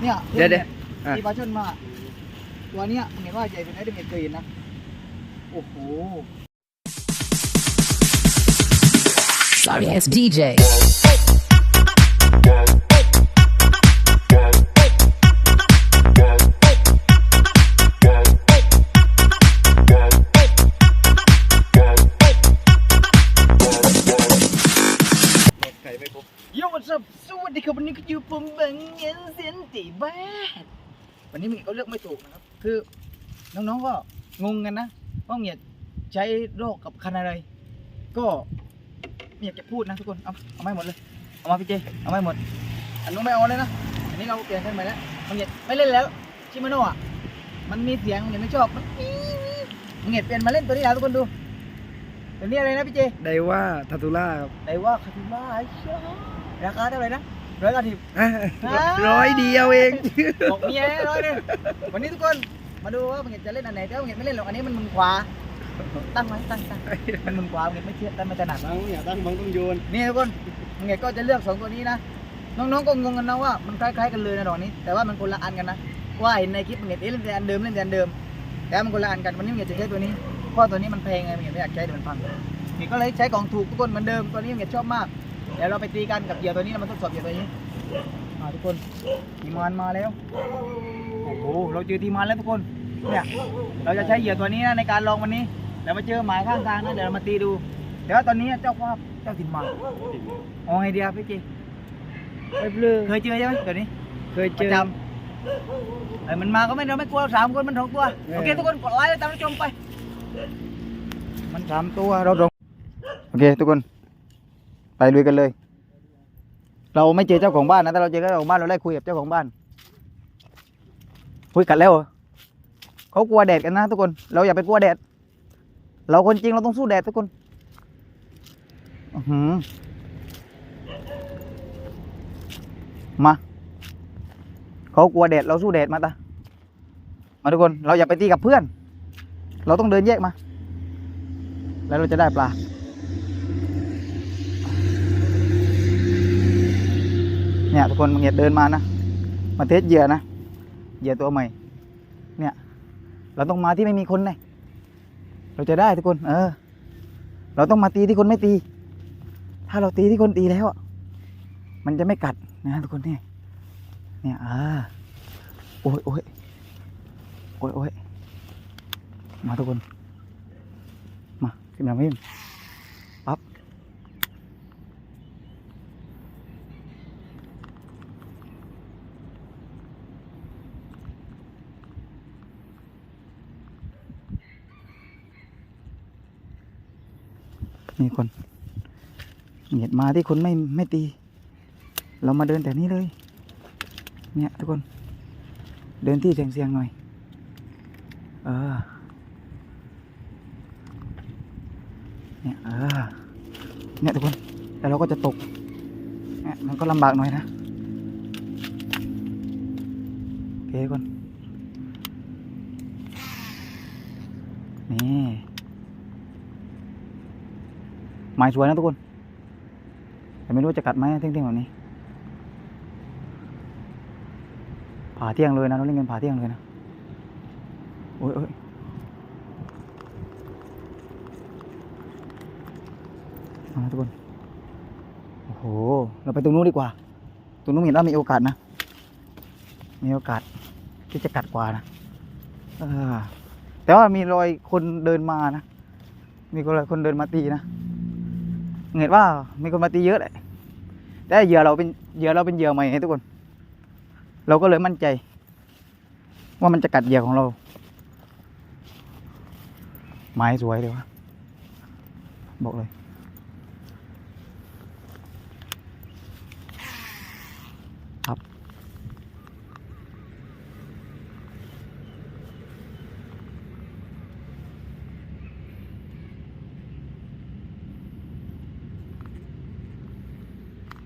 เนี่ยเดี๋ยวเดี๋ยวอะ ที่ปลาช่อนมาตัวเนี้ยเห็นว่าใหญ่เป็นไอ้เด็กเคยเห็นนะ โอ้โห Sorry ass DJ. นนี้ก็อยู่ผมบังเงินเสียนตีบ้านวันนี้มึงก็เลือกไม่ถูกนะครับ คือน้องๆก็งงกันนะว่าเมียใช้โรคกับคันอะไร ก็ไม่อยากจะพูดนะทุกคน เอาเอาไม่หมดเลย เอามาพี่เจ เอาไม่หมด อันนู้นไม่เอาเลยนะ อันนี้เราเปลี่ยนกันใหม่แล้วมึงเงียไม่เล่นแล้ว ชิมาโน่อะมันมีเสียงมึงเงียไม่ชอบมันอี๊ดมึงเงียเปลี่ยนมาเล่นตัวนี้แล้วทุกคนดูตัวนี้อะไรนะพี่เจไดว่าทาตูล่าครับไหนว่าคาทิมาไอ้เชี่ยราคาเท่าไหร่นะ ร้อยกว่าทิบอะอ่าร้อยเดียวเองบอกเมียให้ร้อยหนึงวันนี้ทุกคนมาดูว่ามึงจะเล่นอันไหนแต่ว่ามึงไม่เล่นหรอกอันนี้มันมึนขวาตั้งไว้ตั้งตั้งมันมึนขวามึงไม่เทียบแต่ไม่ถนัดบางอย่าตั้งบางต้องโยนนี่ทุกคนมึงก็จะเลือกสองตัวนี้นะน้องๆก็งงกันนะว่ามันคล้ายๆกันเลยนะดอกนี้ แต่ว่ามันคนละอันกันนะว่าเห็นในคลิปมึงเห็นเอ๊ะเล่นแต่อันเดิมเล่นแต่อันเดิม แต่ว่ามันคนละอันกันวันนี้มึงจะใช้ตัวนี้เพราะตัวนี้มันแพงไงมึงไม่อยากใช้เดี๋ยวมันพังนี่ก็เลยใช้ของถูกทุกคนเหมือนเดิมตัวนี้มึงชอบมาก เดี๋ยวเราไปตีกันกับเหยื่อตัวนี้เรามาทดสอบเหยื่อตัวนี้มาทุกคนทีมานมาแล้วโอ้โหเราเจอทีมานแล้วทุกคนเนี่ยเราจะใช้เหยื่อตัวนี้นะในการลองวันนี้เดี๋ยวมาเจอหมายข้างทางนะเดี๋ยวเรามาตีดูแต่ว่าตอนนี้เจ้าภาพเจ้าถิ่นมาเอาไงดีครับพี่จีไปเบลือเคยเจอใช่ไหมตัวนี้เคยปเจระอจำไอ้มันมาก็ไม่เราไม่กลัวสามคนมันสองตัวเออโอเคทุกคนกดไลค์แล้วตามรับชมไป มันสามตัวเราลงโอเคทุกคน ไปลุยกันเลย เราไม่เจอเจ้าของบ้านนะแต่เราเจอเจ้าของบ้านเราได้คุยกับเจ้าของบ้านคุยกันแล้วเหรอเขากลัวแดดกันนะทุกคน เราอย่าไปกลัวแดด เราคนจริงเราต้องสู้แดดทุกคนมาเขากลัวแดดเราสู้แดดมาตามาทุกคน เราอย่าไปตีกับเพื่อน เราต้องเดินแยกมา แล้วเราจะได้ปลา เนี่ยทุกคนมึงอย่าเดินมานะ มาเทสเหยื่อนะ เหยื่อตัวใหม่ เนี่ย เราต้องมาที่ไม่มีคนไงเราจะได้ทุกคน เออ เราต้องมาตีที่คนไม่ตี ถ้าเราตีที่คนตีแล้ว มันจะไม่กัดนะทุกคนเนี่ยเนี่ยอ่าโอ้ยโอ้ยโอ้ยโอ้ยมาทุกคน มาขึ้นมาพิ นี่คนเหยียดมาที่คนไม่ไม่ตี เรามาเดินแต่นี้เลย เนี่ยทุกคน เดินที่เสียงๆหน่อย เออ เนี่ยเออ เนี่ยทุกคน แล้วเราก็จะตก เนี่ยมันก็ลำบากหน่อยนะโอเคทุกคน นี่ หมายสวยนะทุกคน แต่ไม่รู้จะกัดไหมเที่ยงๆแบบนี้ ผ่าเที่ยงเลยนะเราเล่นกันผ่าเที่ยงเลยนะ โอ้ยโอ้ยมาทุกคน โอ้โห เราไปตรงนู้นดีกว่า ตรงนู้นเห็นว่ามีโอกาสนะ มีโอกาสที่จะกัดกว่านะเออแต่ว่ามีรอยคนเดินมานะ มีรอยคนเดินมาตีนะ เห็นว่ามีคนมาตีเยอะเลยแต่เหยื่อเราเป็นเหยื่อเราเป็นเหยื่อใหม่ไงทุกคน เราก็เลยมั่นใจ ว่ามันจะกัดเหยื่อของเรา ไม้สวยเลยวะบอกเลย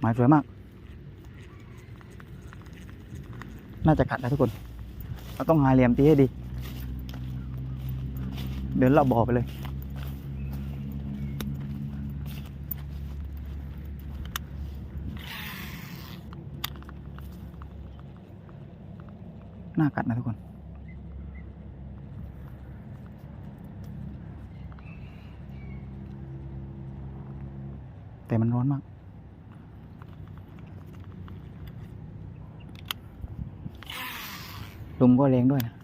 ไม้สวยมาก น่าจะกัดนะทุกคน เราต้องหาเหลี่ยมตีให้ดี เดินรอบบ่อไปเลย น่ากัดนะทุกคนแต่มันร้อนมาก ลมก็แรงด้วยนะ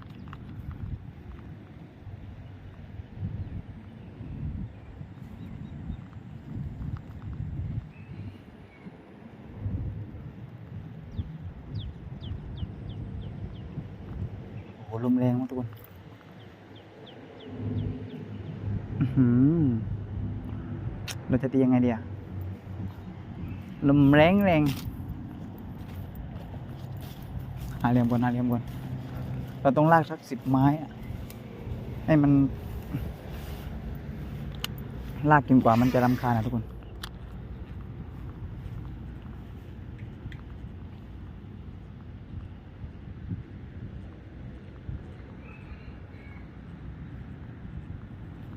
โอ้โหลมแรงมากทุกคนเราจะตียังไงเดีอะลมแรงแรงหาเหลี่ยมก่อนหาเหลี่ยมก่อน เราต้องลากสักสิบไม้ให้มัน ลากจนกว่ามันจะรำคาญนะทุกคน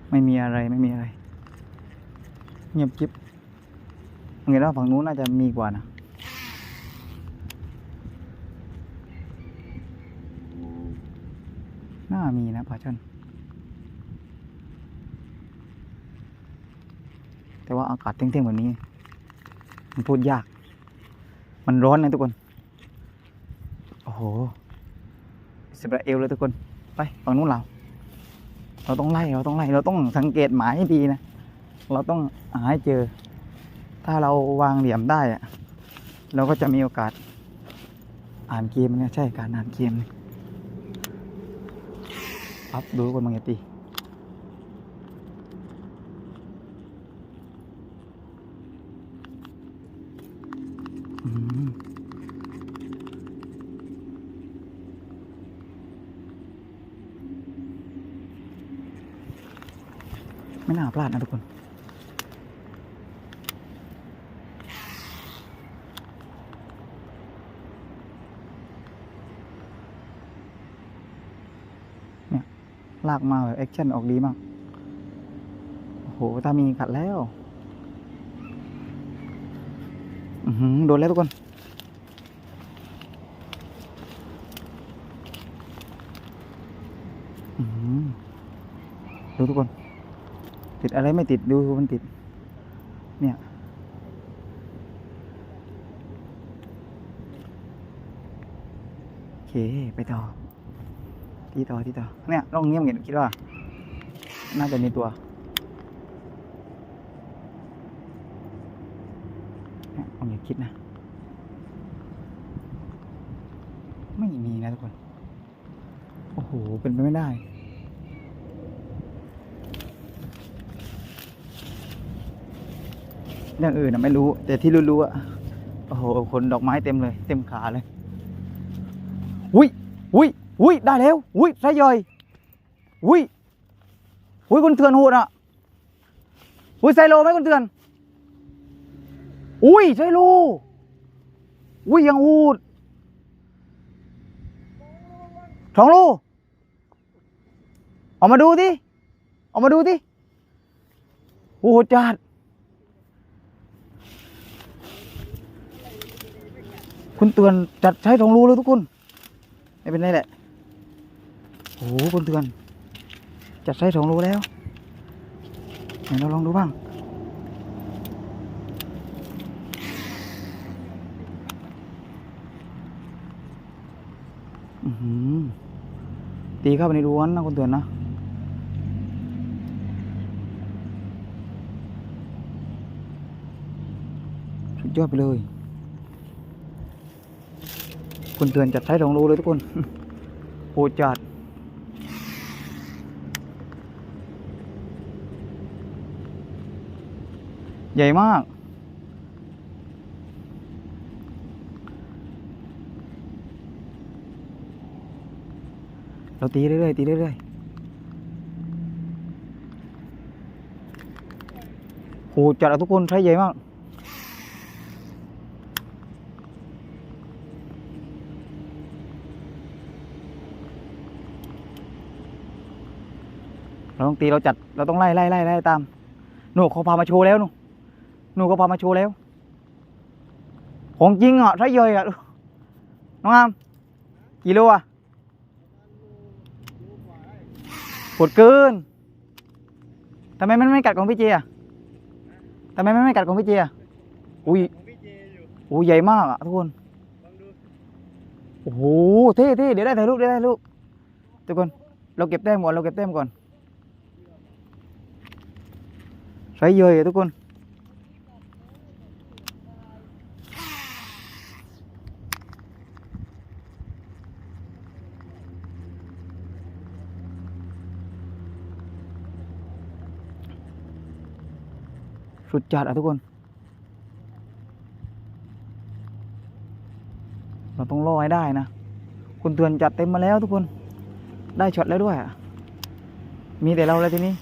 ไม่มีอะไรไม่มีอะไร เงียบกิ๊บเงี้ยแล้วฝั่งนู้นน่าจะมีกว่านะน่า มีนะปลาช่อน แต่ว่าอากาศเที่ยงๆแบบนี้ มันพูดยาก มันร้อนนะทุกคน โอ้โหอิสราเอลเลยทุกคน ไปฝั่งนู้นเรา เราต้องไล่ เราต้องไล่ เราต้องสังเกตหมายให้ดีนะ เราต้องหาให้เจอ ถ้าเราวางเหลี่ยมได้อะเราก็จะมีโอกาส อ่านเกมเนี่ยใช่การอ่านเกมนี่ปั๊ บดูคนมังตีอืมไม่น่าพลาดนะทุกคน ลากมาแบบแอคชั่นออกดีมาก โอ้โหตามีกัดแล้วอือหือโดนแล้วทุกคนอือหือดูทุกคน ติดอะไรไม่ติดดูมันติด เนี่ย โอเค ไปต่อ ที่ต่อที่ต่อเนี่ยร่องเงี้ยมเห็นคิดว่า น่าจะมีตัวเนี่ยลองอย่าคิดนะ ไม่มีนะทุกคน โอ้โห เป็นไปไม่ได้เรื่องอื่นนะไม่รู้ แต่ที่รู้ๆอะโอ้โหขนดอกไม้เต็มเลย เต็มขาเลย อุ้ย อุ้ยได้แล้วอุ้ยไส้ย่อยอุ้ยอุ้ยคุณเถื่อนโหดอะอุ้ยไซโลไหมคุณเถื่อนอุ้ยไซโลอุ้ยยังโหดสองโลออกมาดูดิออกมาดูดิโอ้โหจัดคุณเตือนจัดใช้สองรูเลยทุกคน ไม่เป็นไรแหละ หคุณเตือนจัดใช้สองรูแล้วไหนเราลองดูบ้างอือตีเข้าไปในรูนั้นนะคุณเตือนนะสุดยอดไปเลยคุณเตือนจัดใช้สองรูเลยทุกคนโหดจัด ใหญ่มาก เราตีเรื่อยๆตีเรื่อยๆโหจัดทุกคนใช้ใหญ่มากเราต้องตีเราจัดเราต้องไล่ไล่ไล่ไล่ตามหนูเขาพามาโชว์แล้วหนู หนูเขาพามาโชว์แล้ว ของจริงอะใช่เยยอะ น้องอามกี่โลอะปวดเกินทำไมมันไม่กัดของพี่เจอะทำไมมันไม่กัดของพี่เจอะอุ้ยอุ้ยใหญ่มากอะทุกคนโอ้โหเท่เท่เดี๋ยวได้ถ่ายรูปเดี๋ยวได้ถ่ายรูปทุกคน เราเก็บแต้มก่อน เราเก็บแต้มก่อนใช้เยอะอะทุกคน สุดจัดอะทุกคน เราต้องรอให้ได้นะ คุณเตือนจัดเต็มมาแล้วทุกคน ได้ช็อตแล้วด้วยอะมีแต่เราแล้วทีนี้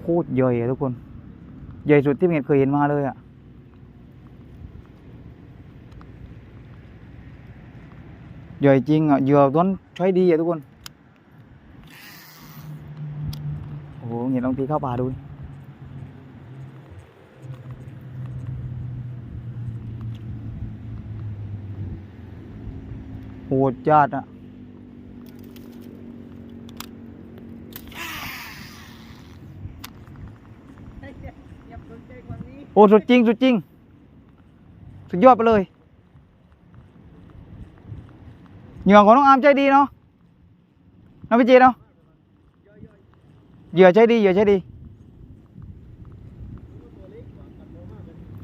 โคตรใหญ่อะทุกคน ใหญ่สุดที่เมดเคยเห็นมาเลยอะใหญ่จริงอะเหยื่อต้นใช้ดีอะทุกคน โอ้โหเห็น ลองทีเข้าป่าดูดิโหดจัดอะโอ้สุดจริง สุดจริง สุดยอดไปเลยเหยื่อของน้องอาร์มใจดีเนาะน้องพี่เจเนาะ เหยื่อใจดีเหยื่อใจดี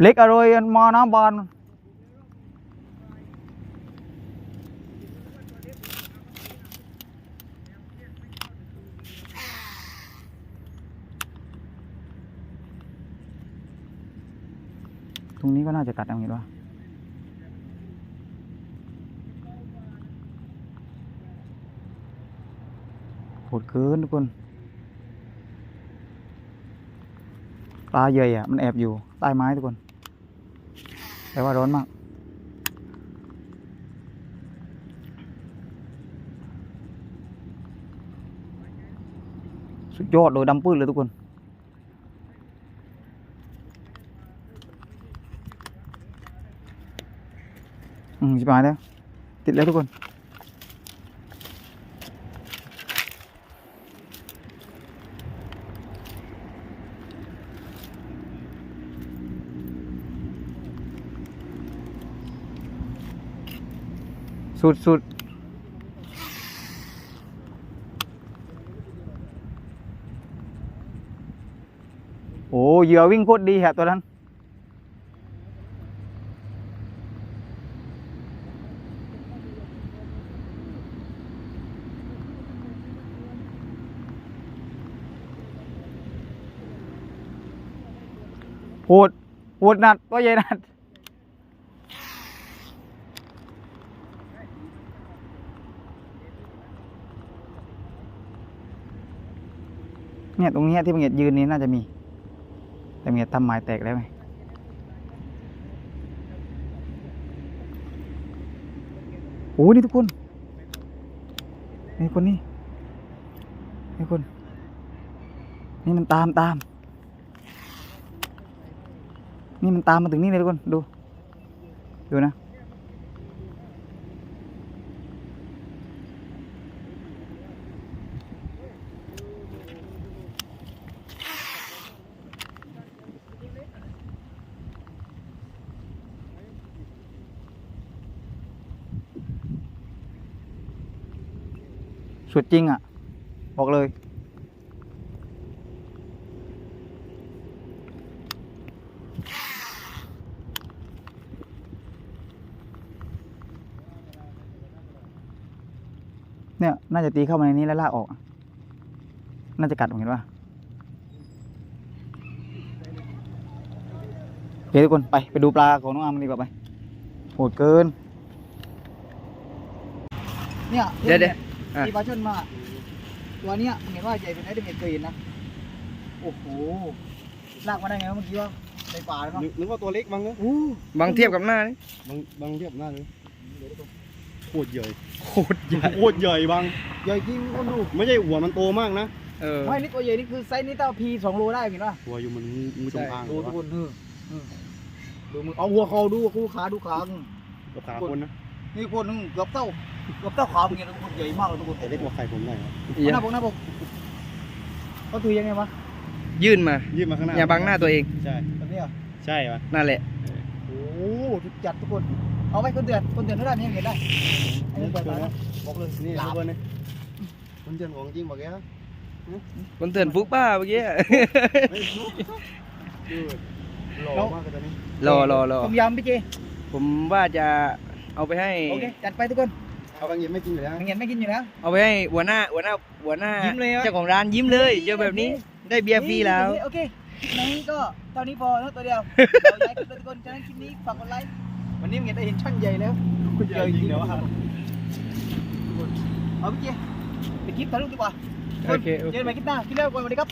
เล็กอร่อยมาน้ำบานตรงนี้ก็น่าจะกัดเอางี้ด้วยโหดเกินทุกคน ปลาใหญ่อะมันแอบอยู่ใต้ไม้ทุกคน แต่ว่าร้อนมากสุดยอดเลยดำปื้ดเลยทุกคน อืมชิบหายแล้ว ติดแล้วทุกคน สุดสุดโอ้เหยื่อวิ่งโคตรดีฮะตัวนั้น โหด โหดหนัดตัวใหญ่หนัด เนี่ยตรงนี้ที่บังเงียดยืนนี้น่าจะมี แต่บังเงียดทำไม้แตกแล้วไงโอ้นี่ทุกคนนี่คนนี้นี่คน นี่มันตามตาม นี่มันตามมาถึงนี่เลยทุกคน ดู ดูนะ สุดจริงอะ บอกเลย เนี่ย น่าจะตีเข้ามาในนี้แล้วลากออก น่าจะกัดผมเห็นป่ะโอเคทุกคน ไป ไปดูปลาของน้องอามันดีกว่าไปโหดเกิน เนี่ย เดี๋ยวเดี๋ยว อะตีปลาช่อนมาตัวเนี้ยมึงเห็นว่าใหญ่เป็นไอ้เดเมจเคยเห็นนะ โอ้โห ลากมาได้ไงวะเมื่อกี้ว่าในป่าแล้วเนาะนึกนึกว่าตัวเล็กบ้างเนอะอู้บางเทียบกับหน้านี่บางบางเทียบหน้าเลยโคตรใหญ่โคตรใหญ่โคตรใหญ่บาง ใหญ่จริงคนดูไม่ใช่หัวมันโตมากนะ เออ ไม่นี่ตัวใหญ่นี่คือไซส์นี่เต้าพีสองโลได้เห็นป่ะหัวอยู่มันงูงูจงอางดูทุกคนเออเออดูมือเอาหัวเขาดูคู่ขาดูขากับขาคนนะนี่คนหนึงเกือบเท่าเกือบเท่าขามึงเนี่ยทุกคนใหญ่มากเลยทุกคนแต่เล็กกว่าไข่ผมหน่อยครับหน้าบกหน้าบกเขาถือยังไงวะยื่นมายืดมาข้างหน้าอย่าบังหน้าตัวเองใช่แบบนี้เหรอใช่ปะนั่นแหละโอ้โหทุกจัดทุกคนเอาไว้คนเดือนคนเดือนเท่าไหร่มันยังเห็นได้อันนี้เปิดมานะบอกเลยนี่หลาทุบกคนนี่มันเจนของจริงบอกแกคนเตือนฟุกป้าเมื่อกี้ไม่รู้ดูหล่อมากเลยตอนนี้รอรอรอต้มยำพี่เจผมว่าจะเอาไปให้ โอเค จัดไปทุกคน เอาบางเย็นไม่กินอยู่แล้วมันเห็นไม่กินอยู่แล้ว เอาไปให้หัวหน้าหัวหน้าหัวหน้ายิ้มเลยอะเจ้าของร้านยิ้มเลยเจอแบบนี้ได้เบียร์ฟรีแล้ว โอเคคลิปนี้ก็เท่านี้พอนะตัวเดียวเราย้ายคลิปเลยทุกคนฉะนั้นคลิปนี้ฝากกดไลค์วันนี้มันเห็นได้เห็นช่อนใหญ่แล้วคุณใหญ่จริงเดี๋ยวครับเอาพี่เจไปคลิปถ่ายรูปดีกว่าโอเคโอเค เจอกันใหม่คลิปหน้าคลิปแรกก่อนสวัสดีครับ